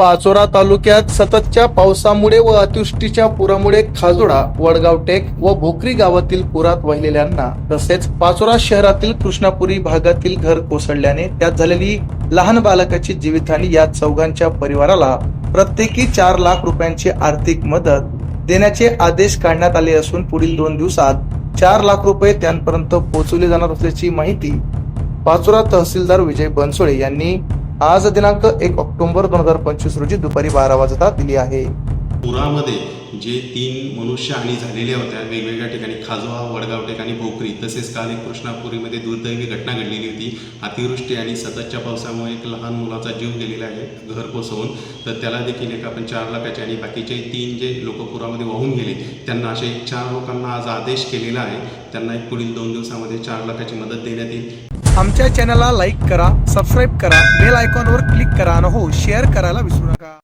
पाचोरा तालुक्यात सततच्या पावसामुळे व अतिवृष्टीच्या पुरामुळे खाजोडा वडगाव टेक व भोकरी गावातील पुरात वाहिलेल्यांना तसेच पाचोरा शहरातील कृष्णापुरी भागातील घर कोसळल्याने त्यात झालेली लहान बालकाची जीवितहानी या चौघांच्या परिवाराला प्रत्येकी चार लाख रुपयांची आर्थिक मदत देण्याचे आदेश काढण्यात आले असून पुढील दोन दिवसात चार लाख रुपये त्यांपर्यंत पोहोचवले जाणार असल्याची माहिती पाचोरा तहसीलदार विजय बनसोळे यांनी आज दिनांक एक ऑक्टोबर दोन हजार पंचवीस रोजी दुपारी बारा वाजता दिली आहे. पुरामध्ये जे तीन मनुष्य आणि झालेल्या होत्या वेगवेगळ्या ठिकाणी खाजवा वडगाव ठिकाणी भोकरी तसेच काल एक कृष्णापुरीमध्ये दुर्दैवी घटना घडलेली होती. अतिवृष्टी आणि सततच्या पावसामुळे एक लहान मुलाचा जीव गेलेला आहे घर कोसळून. तर त्याला देखील एक आपण चार लाखाचे आणि बाकीचे तीन जे लोक पुरामध्ये वाहून गेले त्यांना असे चार लोकांना आज आदेश केलेला आहे. त्यांना एक पुढील दोन दिवसामध्ये चार लाखाची मदत देण्यात येईल. आमच्या चॅनलला लाईक करा सबस्क्राईब करा बेल आयकॉनवर क्लिक करा आणि हो शेअर करायला विसरू नका.